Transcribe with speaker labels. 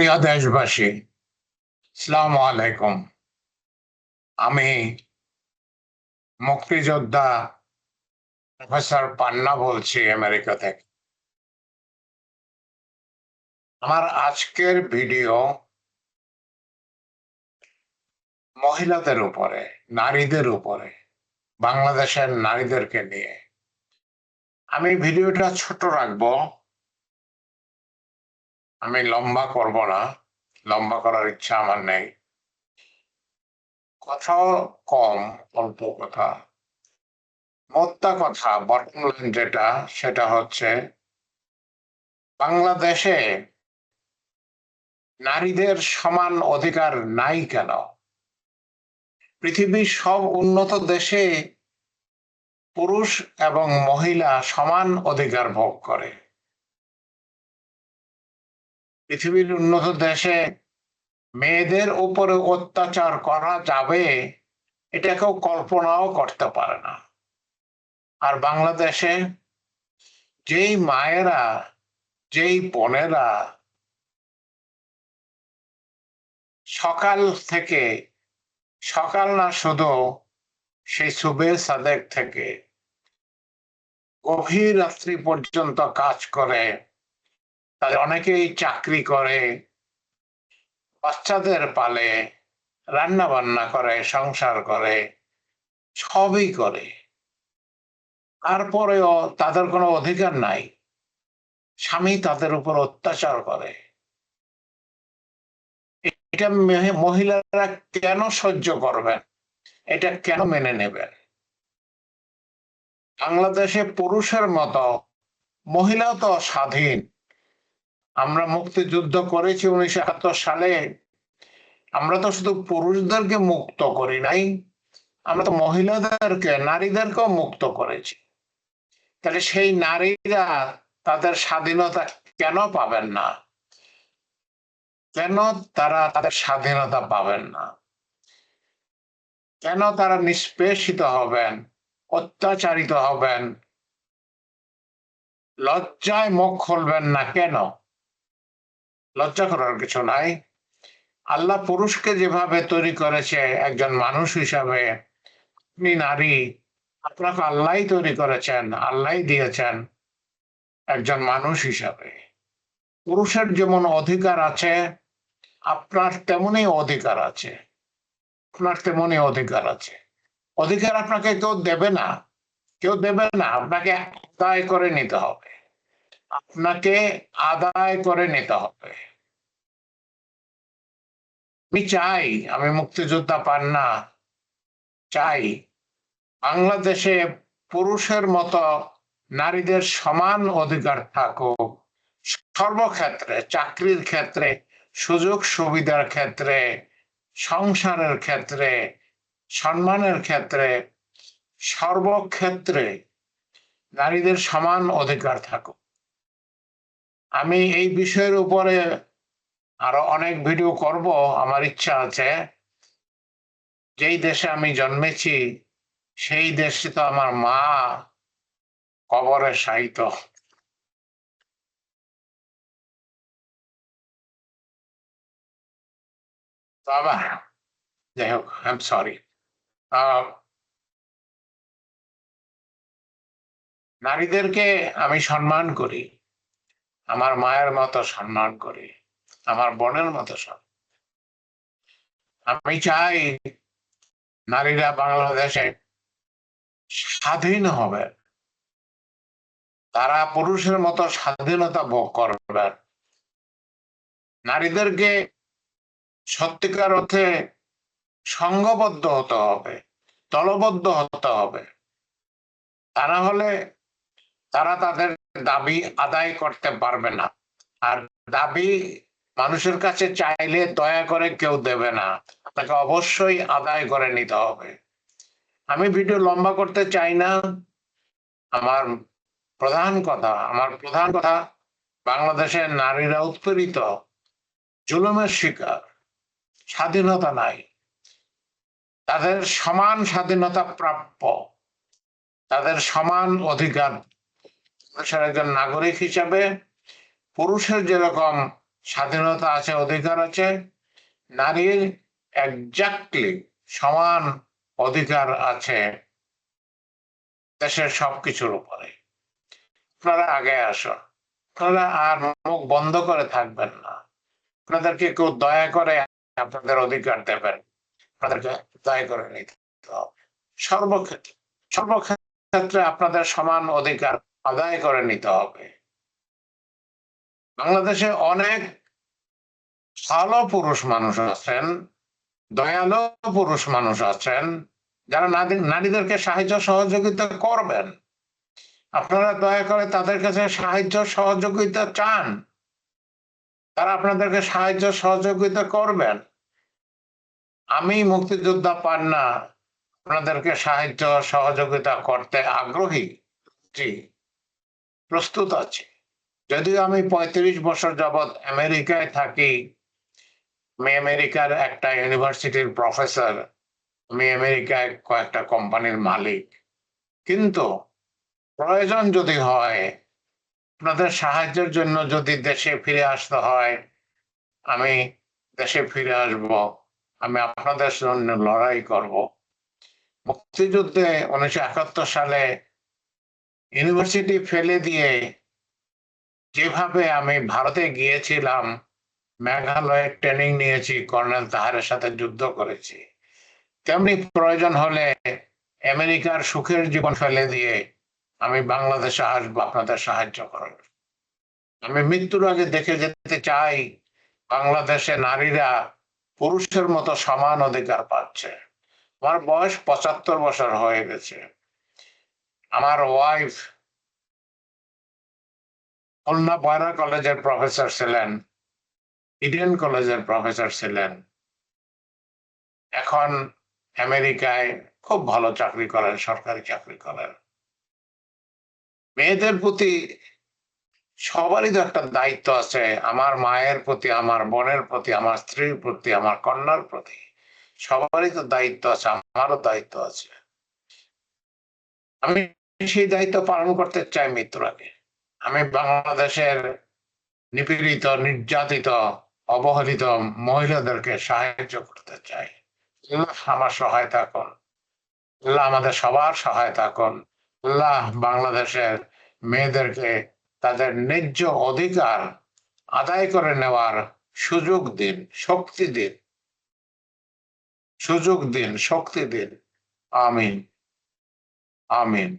Speaker 1: প্রিয় দেশবাসী সালাম আলাইকুম। আমি মুক্তিযোদ্ধা প্রফেসর পান্না বলছি আমেরিকা থেকে। আমার আজকের ভিডিও মহিলাদের উপরে, নারীদের উপরে, বাংলাদেশের নারীদেরকে নিয়ে। আমি ভিডিওটা ছোট রাখব। আমি লম্বা করব না। লম্বা করার ইচ্ছা আমার নেই। কথাও কম, অল্প কথা। মোদ্দা কথা বটম লাইন যেটা, সেটা হচ্ছে বাংলাদেশে নারীদের সমান অধিকার নাই কেন? পৃথিবীর সব উন্নত দেশে পুরুষ এবং মহিলা সমান অধিকার ভোগ করে। পৃথিবীর উন্নত দেশে মেয়েদের উপরে অত্যাচার করা যাবে, এটা কেউ কল্পনাও করতে পারে না। আর বাংলাদেশে যেই মায়েরা, যেই বোনেরা সকাল থেকে, সকাল না শুধু সেই সুবে সাদেক থেকে গভীর রাত্রি পর্যন্ত কাজ করে তাদের অনেকেই চাকরি করে, বাচ্চাদের পালে রান্না বান্না করে, সংসার করে, সবই করে। তারপরেও তাদের কোনো অধিকার নাই। স্বামী তাদের উপর অত্যাচার করে। এটা মহিলারা কেন সহ্য করবেন এটা কেন মেনে নেবেন বাংলাদেশে পুরুষের মতো মহিলাও তো স্বাধীন। আমরা মুক্তিযুদ্ধ করেছি উনিশশো একাত্তর সালে। আমরা তো শুধু পুরুষদেরকে মুক্ত করি নাই, আমরা তো মহিলাদেরকে, নারীদেরকেও মুক্ত করেছি। তাহলে সেই নারীরা তাদের স্বাধীনতা কেন পাবেন না? কেন তারা তাদের স্বাধীনতা পাবেন না? কেন তারা নিষ্পেষিত হবেন, অত্যাচারিত হবেন? লজ্জায় মুখ খুলবেন না কেন? লজ্জা করার কিছু নাই। আল্লাহ পুরুষকে যেভাবে তৈরি করেছে, একজন মানুষ হিসাবে আপনি নারী, আপনাকে আল্লাহ তৈরি করেছেন, আল্লাহ দিয়েছেন একজন মানুষ হিসাবে। পুরুষের যেমন অধিকার আছে, আপনার তেমনই অধিকার আছে। আপনার তেমনই অধিকার আছে। অধিকার আপনাকে কেউ দেবে না, কেউ দেবে না, আপনাকে আদায় করে নিতে হবে। আপনাকে আদায় করে নিতে হবে। আমি চাই, আমি মুক্তিযোদ্ধা পান না, চাই বাংলাদেশে পুরুষের মতো নারীদের সমান অধিকার থাকুক। সর্বক্ষেত্রে, চাকরির ক্ষেত্রে, সুযোগ সুবিধার ক্ষেত্রে, সংসারের ক্ষেত্রে, সম্মানের ক্ষেত্রে, সর্বক্ষেত্রে নারীদের সমান অধিকার থাকুক। আমি এই বিষয়ের উপরে আরও অনেক ভিডিও করব, আমার ইচ্ছা আছে। যেই দেশে আমি জন্মেছি, সেই দেশে তো আমার মা কবরে সাহিত আবার নারীদেরকে আমি সম্মান করি। আমার মায়ের মতো সম্মান করি, আমার বোনের মতো সব আমি চাই নারীরা বাংলাদেশে স্বাধীন হবে। তারা পুরুষের মতো স্বাধীনতা ভোগ করবেন নারীদেরকে সত্যিকার অর্থে সংঘবদ্ধ হতে হবে, দলবদ্ধ হতে হবে। তা না হলে তারা তাদের দাবি আদায় করতে পারবে না। আর দাবি মানুষের কাছে চাইলে দয়া করে কেউ দেবে না। তাকে অবশ্যই আদায় করে নিতে হবে। আমি ভিডিও লম্বা করতে চাই না। আমার প্রধান কথা, আমার প্রধান কথা, বাংলাদেশের নারীরা উৎপীড়িত জুলুমের শিকার, স্বাধীনতা নাই। তাদের সমান স্বাধীনতা প্রাপ্য, তাদের সমান অধিকার একজন নাগরিক হিসাবে পুরুষের যেরকম স্বাধীনতা আছে, অধিকার আছে, নারীর একজাক্টলি সমান অধিকার আছে দেশের সবকিছুর উপরে। আপনারা আগে আসুন। আপনারা আর মুখ বন্ধ করে থাকবেন না। আপনাদেরকে কেউ দয়া করে আপনাদের অধিকার দেবেন। আপনাদেরকে দয়া করে নিতে হবে। সর্বক্ষেত্রে সর্বক্ষেত্রে আপনাদের সমান অধিকার আদায় করে নিতে হবে। বাংলাদেশে অনেক ভালো পুরুষ মানুষ আছেন, দয়ালু পুরুষ মানুষ আছেন, যারা নারীদেরকে সাহায্য সহযোগিতা করবেন। আপনারা দয়া করে তাদের কাছে সাহায্য সহযোগিতা চান। তারা আপনাদেরকে সাহায্য সহযোগিতা করবেন। আমি মুক্তিযোদ্ধা পান না, আপনাদেরকে সাহায্য সহযোগিতা করতে আগ্রহী। জি। প্রস্তুত আছি। যদিও আমি পঁয়ত্রিশ বছর যাবৎ আমেরিকায় থাকি, আমি আমেরিকার একটা ইউনিভার্সিটির প্রফেসর, আমি আমেরিকায় কয়েকটা কোম্পানির মালিক। কিন্তু প্রয়োজন যদি হয়, আপনাদের সাহায্যের জন্য যদি দেশে ফিরে আসতে হয়, আমি দেশে ফিরে আসব, আমি আপনাদের জন্য লড়াই করব। মুক্তিযুদ্ধে উনিশশো একাত্তর সালে ইউনিভার্সিটি ফেলে দিয়ে যেভাবে আমি ভারতে গিয়েছিলাম, মেঘালয়ে ট্রেনিং নিয়েছি, কর্নেল তাহারের সাথে যুদ্ধ করেছি। তেমনি প্রয়োজন হলে আমেরিকার সুখের জীবন ফেলে দিয়ে আমি বাংলাদেশে আসব, আপনাদের সাহায্য করার। আমি মৃত্যুর আগে দেখে যেতে চাই, বাংলাদেশে নারীরা পুরুষের মতো সমান অধিকার পাচ্ছে। আমার বয়স পঁচাত্তর বছর হয়ে গেছে। আমার ওয়াইফ খুলনা বয়রা কলেজের প্রফেসর ছিলেন, ইডেন কলেজের প্রফেসর ছিলেন। এখন আমেরিকায় খুব ভালো চাকরি করেন, সরকারি চাকরি করেন। মেয়েদের প্রতি সবারই তো একটা দায়িত্ব আছে, আমার মায়ের প্রতি, আমার বোনের প্রতি, আমার স্ত্রীর প্রতি, আমার কন্যার প্রতি। সবারই তো দায়িত্ব আছে, আমারও দায়িত্ব আছে। আমি সেই দায়িত্ব পালন করতে চাই মৃত্যুর আগে আমি বাংলাদেশের নিপীড়িত, নির্যাতিত, অবহেলিত মহিলাদেরকে সাহায্য করতে চাই। আমার সহায়তা করুন। আল্লাহ আমাদের সবার সহায়তা করুন। আল্লাহ বাংলাদেশের মেয়েদেরকে তাদের ন্যায্য অধিকার আদায় করে নেওয়ার সুযোগ দিন, শক্তি দিন। সুযোগ দিন, শক্তি দিন। আমিন। আমিন।